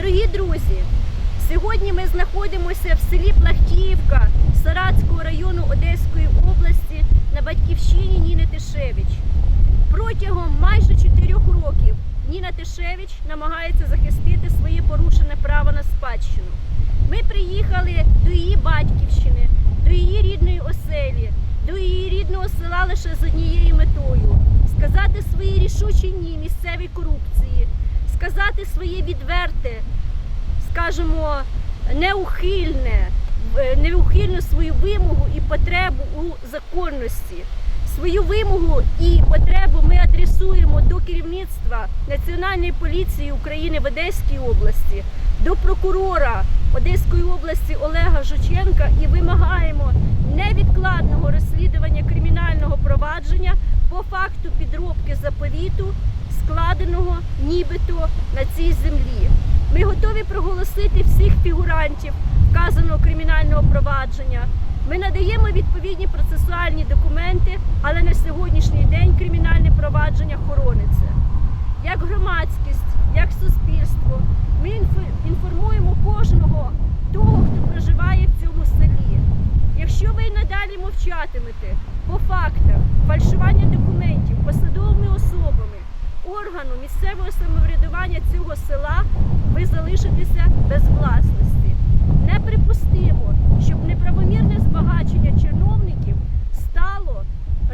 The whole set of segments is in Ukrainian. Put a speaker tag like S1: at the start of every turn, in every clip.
S1: Дорогі друзі, сьогодні ми знаходимося в селі Плахтіївка Саратського району Одеської області на батьківщині Ніни Тишевич. Протягом майже чотирьох років Ніна Тишевич намагається захистити своє порушене право на спадщину. Ми приїхали до її батьківщини, до її рідної оселі, до її рідного села лише з однією метою сказати свої рішучі ні місцевій корупції, сказати своє відверте, скажімо, неухильне, е, неухильну свою вимогу і потребу у законності. Свою вимогу і потребу ми адресуємо до керівництва Національної поліції України в Одеській області, до прокурора Одеської області Олега Жученка і вимагаємо невідкладного розслідування кримінального провадження по факту підробки заповіту, складеного нібито на цій землі. Ми готові проголосити всіх фігурантів вказаного кримінального провадження. Ми надаємо відповідні процесуальні документи, але на сьогоднішній день кримінальне провадження хорониться. Як громадськість, як суспільство, ми інформуємо кожного того, хто проживає в цьому селі. Якщо ви надалі мовчатимете по фактах фальшування документів посадовими особами органу місцевого самоврядування цього села, ви залишитеся без власності. Неприпустимо, щоб неправомірне збагачення чиновників стало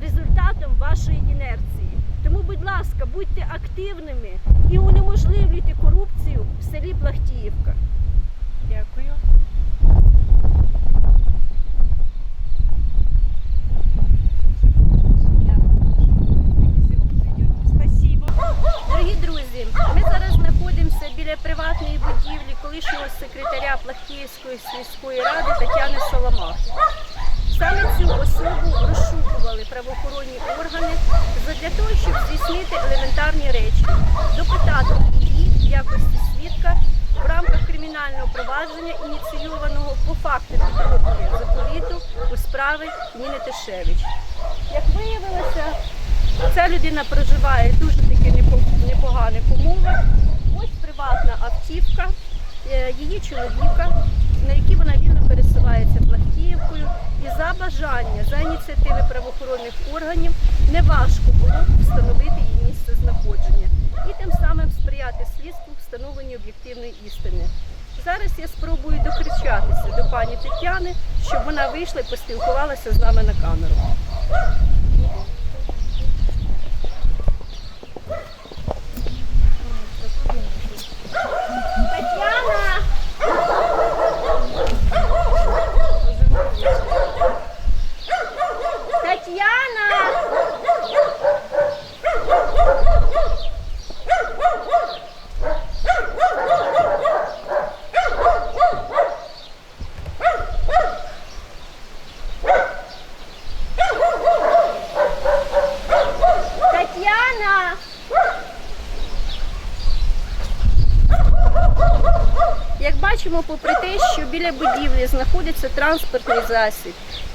S1: результатом вашої інерції. Тому, будь ласка, будьте активними і унеможливлюйте корупцію в селі Плахтіївка.
S2: Дякую. Спасибо.
S1: Дорогі друзі, ми зараз знаходимося біля приватної будівлі колишнього секретаря Плахтіївської сільської ради Тетяни Соломах. Саме цю особу розшукували правоохоронні органи для того, щоб здійснити елементарні речі, допитати її в якості свідка в рамках кримінального провадження, ініційованого по факту підробки заповіту у справі Ніни Тишевич. Як виявилося, Ця людина проживає дуже таки непоганих умовах. Ось приватна автівка е, її чоловіка, на якій вона вільно пересувається плахтіївкою. І за бажання, за ініціативи правоохоронних органів неважко було встановити її місце знаходження і тим самим сприяти слідству встановленню об'єктивної істини. Зараз я спробую докричатися до пані Тетяни, щоб вона вийшла і поспілкувалася з нами на камеру. Бачимо, попри те, що біля будівлі знаходиться транспортний засіб,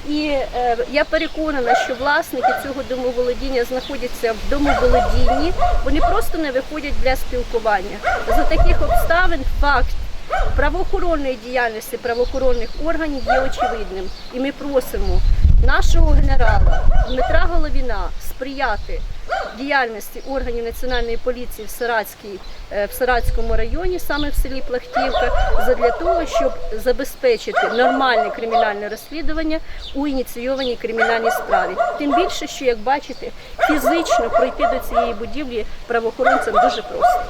S1: і е, я переконана, що власники цього домоволодіння знаходяться в домоволодінні, вони просто не виходять для спілкування. За таких обставин факт правоохоронної діяльності правоохоронних органів є очевидним. І ми просимо нашого генерала Дмитра Головіна сприяти діяльності органів національної поліції в Саратській, е, в Саратському районі, саме в селі Плахтівка, задля того, щоб забезпечити нормальне кримінальне розслідування у ініційованій кримінальній справі. Тим більше, що як бачите, фізично пройти до цієї будівлі правоохоронцям дуже просто.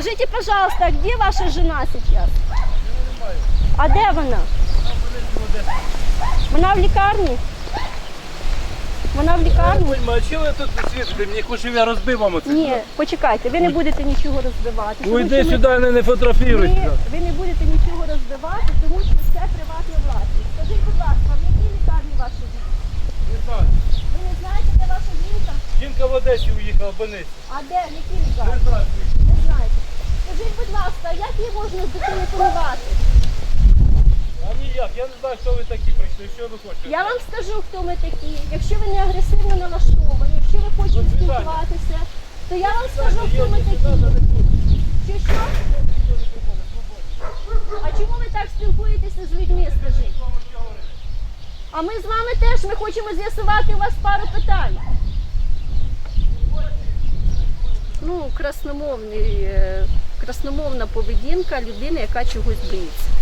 S1: Скажите, пожалуйста, а где ваша жена сейчас? А де вона? Вона в лікарні? Вона в лікарні.
S3: А чого ви тут світите? Мені хоч я розбив вам оце.
S1: Ні, почекайте, ви не будете нічого розбивати.
S3: Уйди
S1: що ми-
S3: сюди, не, не фотографіруйся.
S1: ви не будете нічого розбивати, тому що це приватна власність. Скажіть, будь ласка, в якій лікарні ваша жінка? Ви не знаєте, де ваша жінка?
S3: Жінка в Одесі уїхала в больницю.
S1: А де? В якій
S3: Не
S1: лікарні?
S3: знаю.
S1: Скажіть, будь ласка, як її можна зателефонувати?
S3: А ніяк, я не знаю, хто ви такі прийшли, що ви хочете.
S1: Я вам скажу, хто ми такі. Якщо ви не агресивно налаштовані, якщо ви хочете спілкуватися, то я вам скажу, хто ми такі. Чи що? А чому ви так спілкуєтеся з людьми, скажіть? А ми з вами теж ми хочемо з'ясувати у вас пару питань. Ну, красномовний, е, красномовна поведінка людини, яка чогось боїться.